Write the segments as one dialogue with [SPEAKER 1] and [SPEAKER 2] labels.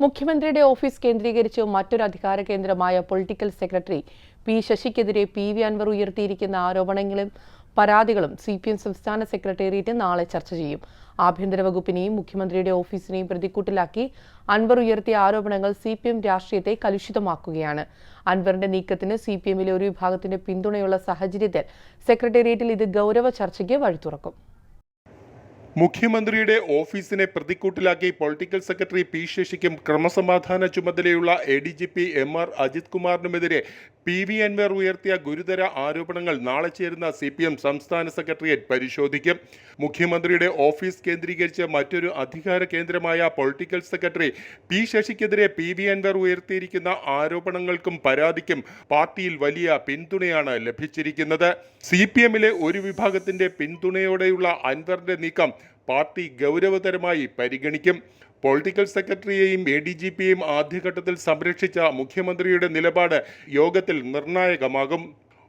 [SPEAKER 1] മുഖ്യമന്ത്രിയുടെ ഓഫീസ് കേന്ദ്രീകരിച്ച് മറ്റൊരു അധികാര കേന്ദ്രമായ പൊളിറ്റിക്കൽ സെക്രട്ടറി പി ശശിക്കെതിരെ പി വി അൻവർ ഉയർത്തിയിരിക്കുന്ന ആരോപണങ്ങളും പരാതികളും സി പി എം സംസ്ഥാന സെക്രട്ടേറിയറ്റ് നാളെ ചർച്ച ചെയ്യും. ആഭ്യന്തര വകുപ്പിനെയും മുഖ്യമന്ത്രിയുടെ ഓഫീസിനെയും പ്രതിക്കൂട്ടിലാക്കി അൻവർ ഉയർത്തിയ ആരോപണങ്ങൾ സി പി എം രാഷ്ട്രീയത്തെ കലുഷിതമാക്കുകയാണ്. അൻവറിന്റെ നീക്കത്തിന് സി പി എമ്മിലെ ഒരു വിഭാഗത്തിന്റെ പിന്തുണയുള്ള സാഹചര്യത്തിൽ സെക്രട്ടേറിയറ്റിൽ ഇത് ഗൗരവ ചർച്ചയ്ക്ക് വഴി തുറക്കും
[SPEAKER 2] മുഖ്യമന്ത്രിയുടെ ഓഫീസിനെ പ്രതിക്കൂട്ടിലാക്കി പൊളിറ്റിക്കൽ സെക്രട്ടറി പി ശശിക്കും ക്രമസമാധാന ചുമതലയുള്ള A D G P M R Ajith കുമാറിനുമെതിരെ P V Anwar ഉയർത്തിയ ഗുരുതര ആരോപണങ്ങൾ നാളെ ചേരുന്ന സി പി എം സംസ്ഥാന സെക്രട്ടേറിയറ്റ് പരിശോധിക്കും. മുഖ്യമന്ത്രിയുടെ ഓഫീസ് കേന്ദ്രീകരിച്ച് മറ്റൊരു അധികാര കേന്ദ്രമായ പൊളിറ്റിക്കൽ സെക്രട്ടറി പി ശശിക്കെതിരെ പി വി അൻവർ ഉയർത്തിയിരിക്കുന്ന ആരോപണങ്ങൾക്കും പരാതിക്കും പാർട്ടിയിൽ വലിയ പിന്തുണയാണ് ലഭിച്ചിരിക്കുന്നത്. സി പി എമ്മിലെ ഒരു വിഭാഗത്തിന്റെ പിന്തുണയോടെയുള്ള അൻവറിന്റെ നീക്കം പാർട്ടി ഗൗരവതരമായി പരിഗണിക്കും. പൊളിറ്റിക്കൽ സെക്രട്ടറിയെയും എ ഡി ജി പിയെയും ആദ്യഘട്ടത്തിൽ സംരക്ഷിച്ച മുഖ്യമന്ത്രിയുടെ നിലപാട് യോഗത്തിൽ നിർണായകമാകും.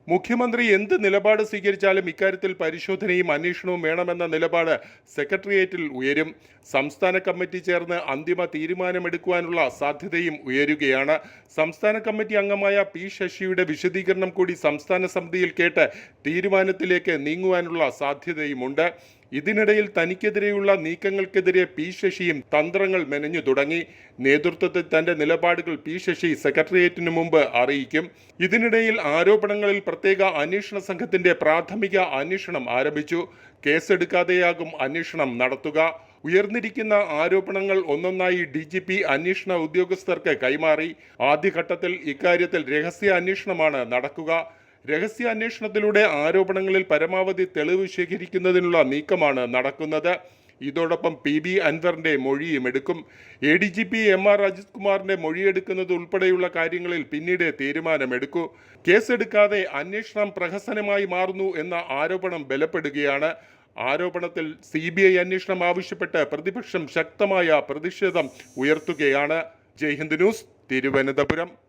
[SPEAKER 2] മുഖ്യമന്ത്രി എന്ത് നിലപാട് സ്വീകരിച്ചാലും ഇക്കാര്യത്തിൽ പരിശോധനയും അന്വേഷണവും വേണമെന്ന നിലപാട് സെക്രട്ടേറിയറ്റിൽ ഉയരും. സംസ്ഥാന കമ്മിറ്റി ചേർന്ന് അന്തിമ തീരുമാനമെടുക്കുവാനുള്ള സാധ്യതയും ഉയരുകയാണ്. സംസ്ഥാന കമ്മിറ്റി അംഗമായ പി ശശിയുടെ വിശദീകരണം കൂടി സംസ്ഥാന സമിതിയിൽ കേട്ട് തീരുമാനത്തിലേക്ക് നീങ്ങുവാനുള്ള സാധ്യതയുമുണ്ട്. ഇതിനിടയിൽ തനിക്കെതിരെയുള്ള നീക്കങ്ങൾക്കെതിരെ പി ശശിയും തന്ത്രങ്ങൾ മെനഞ്ഞു തുടങ്ങി. നേതൃത്വത്തിൽ തന്റെ നിലപാടുകൾ പി ശശി സെക്രട്ടേറിയറ്റിനു മുമ്പ് അറിയിക്കും. ഇതിനിടയിൽ ആരോപണങ്ങളിൽ പ്രത്യേക അന്വേഷണ സംഘത്തിന്റെ പ്രാഥമിക അന്വേഷണം ആരംഭിച്ചു. കേസെടുക്കാതെയാകും അന്വേഷണം നടത്തുക. ഉയർന്നിരിക്കുന്ന ആരോപണങ്ങൾ ഒന്നൊന്നായി ഡി ജി പി അന്വേഷണ ഉദ്യോഗസ്ഥർക്ക് കൈമാറി. ആദ്യഘട്ടത്തിൽ ഇക്കാര്യത്തിൽ രഹസ്യ അന്വേഷണമാണ് നടക്കുക. രഹസ്യ അന്വേഷണത്തിലൂടെ ആരോപണങ്ങളിൽ പരമാവധി തെളിവ് ശേഖരിക്കുന്നതിനുള്ള നീക്കമാണ് നടക്കുന്നത്. ഇതോടൊപ്പം പി ബി അൻവറിന്റെ മൊഴിയും എടുക്കും. A D G P M R Ajith കുമാറിന്റെ മൊഴിയെടുക്കുന്നത് ഉൾപ്പെടെയുള്ള കാര്യങ്ങളിൽ പിന്നീട് തീരുമാനമെടുക്കൂ. കേസെടുക്കാതെ അന്വേഷണം പ്രഹസനമായി മാറുന്നു എന്ന ആരോപണം ബലപ്പെടുകയാണ്. ആരോപണത്തിൽ സി ബി ഐ അന്വേഷണം ആവശ്യപ്പെട്ട് പ്രതിപക്ഷം ശക്തമായ പ്രതിഷേധം ഉയർത്തുകയാണ്. ജയ്ഹിന്ദ് ന്യൂസ് തിരുവനന്തപുരം.